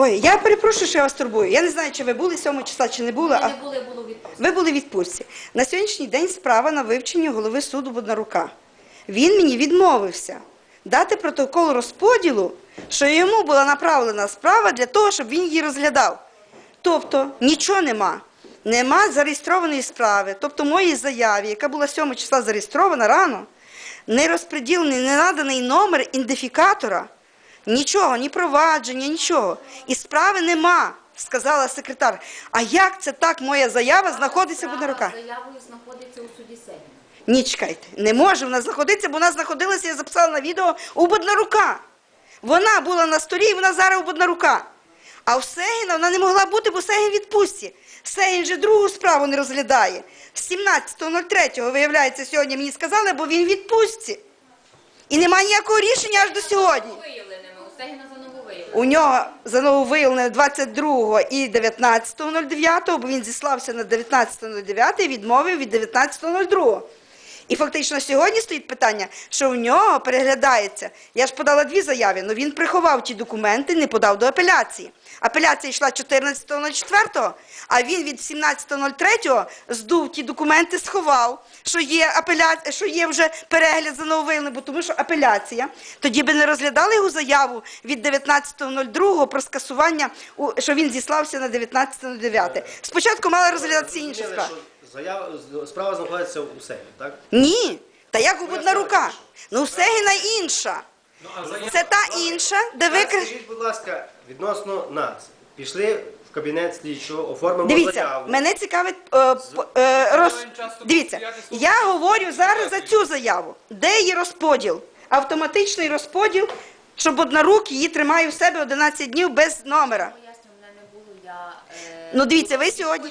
Ой, я перепрошую, що я вас турбую. Я не знаю, чи ви були 7 числа, чи не були. Ми А... не були, було відпустку. Ви були в відпустці. На сьогоднішній день справа на вивченні голови суду Боднарука. Він мені відмовився дати протокол розподілу, що йому була направлена справа для того, щоб він її розглядав. Тобто нічого нема. Нема зареєстрованої справи, тобто моїй заяві, яка була 7 числа зареєстрована рано, не розподілений, не наданий номер ідентифікатора, нічого, ні провадження, нічого. І справи нема, сказала секретар. А як це так моя заява знаходиться в Боднарука? з заявою знаходиться у суді Сейму. Ні, чекайте, не може вона знаходитися, бо вона знаходилася, я записала на відео у Боднарука. Вона була на столі, і вона зараз у Боднарука. А у Сегіна вона не могла бути, бо Сегін відпустці. Сегін же другу справу не розглядає. З 17.03, виявляється, сьогодні мені сказали, бо він відпустці. І немає ніякого рішення аж до сьогодні. Сегіна за нововиявленими. У нього за нововиявлене 22 і 19.09, бо він зіслався на 19.09 і відмовив від 19.02. І фактично сьогодні стоїть питання, що у нього переглядається. Я ж подала дві заяви, але він приховав ті документи, не подав до апеляції. Апеляція йшла 14.04, а він від 17.03 здув ті документи, сховав, що є апеляція, що є вже перегляд за нововиявлене, бо тому що апеляція. Тоді би не розглядали його заяву від 19.02 про скасування, що він зіслався на 19.09. Спочатку мала розглядатися Зрозуміли, справа. Заява, справа знаходиться у Сеймі, так? Ні, та як Ну, одна рука. Ну, у Сегіна інша. Це та інша, де ви... Так, Скажіть, будь ласка, відносно нас. Пішли в кабінет слідчого, оформимо Дивіться, заяву. мене цікавить е, п- е, роз... Дивіться, я говорю зараз за цю заяву. Де її розподіл? Автоматичний розподіл, щоб однорук її тримає у себе 11 днів без номера. Поясню, мене не було, я... Е, Ну, дивіться, ви сьогодні-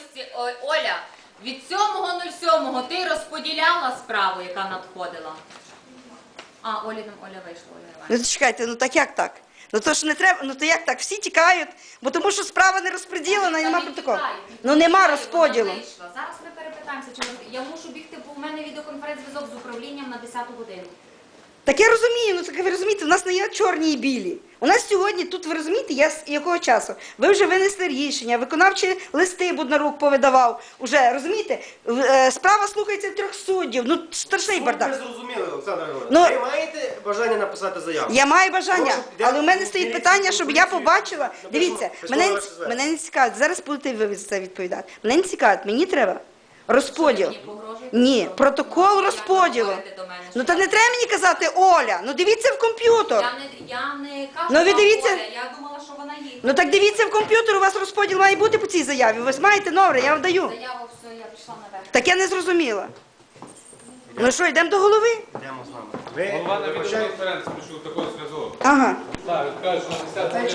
Оля, від 7.07 ти розподіляла справу, яка надходила? А, Оля, нам Оля вийшла, Оля Іванівна. Ну чекайте, ну так як так? Ну то ж не треба, ну то як так? Всі тікають, бо тому що справа не розподілена і нема протоколу. Ну нема розподілу. Зараз ми перепитаємося, чи ми- я мушу бігти, бо у мене відеоконференц-зв'язок з управлінням на 10 годину. Так я розумію, ну так ви розумієте, у нас не є чорні і білі. У нас сьогодні тут, ви розумієте, я з якого часу? Ви вже винесли рішення, виконавчі листи Буднарук повидавав. Уже розумієте, е, справа слухається трьох суддів. Ну страшний бардак. Ви зрозуміли, Олександр Григорович. Ну, ви маєте бажання написати заяву? Я маю бажання, Прошу, але у мене стоїть питання, щоб я побачила. Дивіться, мене, мене не цікавить. Зараз будете ви за це відповідати. Мене не цікавить, мені треба розподіл. Ні, протокол Ну, розподілу. Ну та не треба мені казати Оля. Ну дивіться в комп'ютер. Я не, я не кажу, Ну, ви вам дивіться- Оля, я думала, що вона їде. Ну так дивіться в комп'ютер, у вас розподіл має бути по цій заяві. Ви ж маєте номер, я вам даю. Заяву все, я пішла наверх. Так я не зрозуміла. Ну що, йдемо до голови? Йдемо з нами. Ви Голова на вибачайте. відеоконференції пішов такий зв'язок. Ага. Так, він каже, що на 10